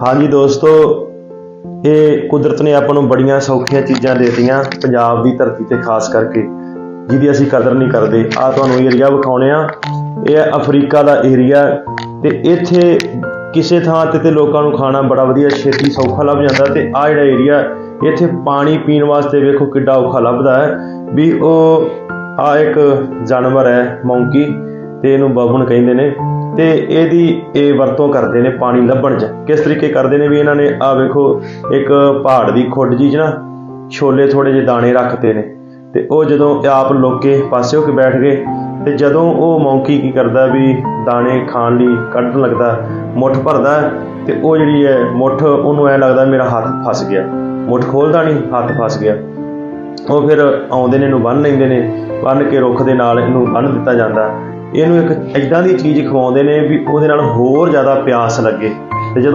ਹਾਂਜੀ ਦੋਸਤੋ, ਇਹ ਕੁਦਰਤ ਨੇ ਆਪਾਂ ਨੂੰ ਬੜੀਆਂ ਸੌਖੀਆਂ ਚੀਜ਼ਾਂ ਦੇਤੀਆਂ ਪੰਜਾਬ ਦੀ ਧਰਤੀ ਤੇ ਖਾਸ ਕਰਕੇ, ਜਿਹਦੀ ਅਸੀਂ ਕਦਰ ਨਹੀਂ ਕਰਦੇ। ਆ ਤੁਹਾਨੂੰ ਏਰੀਆ ਵਿਖਾਉਣੇ ਆ। ਇਹ ਹੈ ਅਫਰੀਕਾ ਦਾ ਏਰੀਆ ਤੇ ਇੱਥੇ ਕਿਸੇ ਥਾਂ ਤੇ ਤੇ ਲੋਕਾਂ ਨੂੰ ਖਾਣਾ ਬੜਾ ਵਧੀਆ ਛੇਤੀ ਸੌਖਾ ਲੱਭ ਜਾਂਦਾ ਤੇ ਆ ਜਿਹੜਾ ਏਰੀਆ ਇੱਥੇ ਪਾਣੀ ਪੀਣ ਵਾਸਤੇ ਵੇਖੋ ਕਿੱਡਾ ਔਖਾ ਲੱਭਦਾ ਹੈ। ਵੀ ਉਹ ਆ ਇੱਕ ਜਾਨਵਰ ਹੈ, ਮੌਂਕੀ, ਤੇ ਇਹਨੂੰ ਬਬਨ ਕਹਿੰਦੇ ਨੇ ਤੇ ਇਹਦੀ ਇਹ ਵਰਤੋਂ ਕਰਦੇ ਨੇ ਪਾਣੀ ਲੱਭਣ 'ਚ। ਕਿਸ ਤਰੀਕੇ ਕਰਦੇ ਨੇ ਵੀ ਇਹਨਾਂ ਨੇ? ਆ ਵੇਖੋ, ਇੱਕ ਪਹਾੜ ਦੀ ਖੁੱਡ ਜੀ 'ਚ ਨਾ, ਛੋਲੇ ਥੋੜੇ ਜਿਹੇ ਦਾਣੇ ਰੱਖਤੇ ਨੇ। ਤੇ ਉਹ ਜਦੋਂ ਆਪ ਲੋਕੇ ਪਾਸੇ ਹੋ ਕੇ ਬੈਠ ਗਏ, ਤੇ ਜਦੋਂ ਉਹ ਮੌਂਕੀ ਕੀ ਕਰਦਾ ਵੀ ਦਾਣੇ ਖਾਣ ਲਈ ਕੱਢਣ ਲੱਗਦਾ, ਮੁੱਠ ਭਰਦਾ, ਤੇ ਉਹ ਜਿਹੜੀ ਹੈ ਮੁੱਠ, ਉਹਨੂੰ ਐ ਲੱਗਦਾ ਮੇਰਾ ਹੱਥ ਫਸ ਗਿਆ। ਮੁੱਠ ਖੋਲਦਾ ਨਹੀਂ, ਹੱਥ ਫਸ ਗਿਆ। ਉਹ ਫਿਰ ਆਉਂਦੇ ਨੇ, ਇਹਨੂੰ ਬੰਨ ਲੈਂਦੇ ਨੇ। ਬੰਨ ਕੇ ਰੁੱਖ ਦੇ ਨਾਲ ਇਹਨੂੰ ਬੰਨ ਦਿੱਤਾ ਜਾਂਦਾ। ਇਹਨੂੰ ਇੱਕ ਇਦਾਂ ਦੀ ਚੀਜ਼ ਖਵਾਉਂਦੇ ਨੇ ਵੀ ਉਹਦੇ ਨਾਲ ਹੋਰ ਜ਼ਿਆਦਾ ਪਿਆਸ ਲੱਗੇ ਤੇ ਜਦੋਂ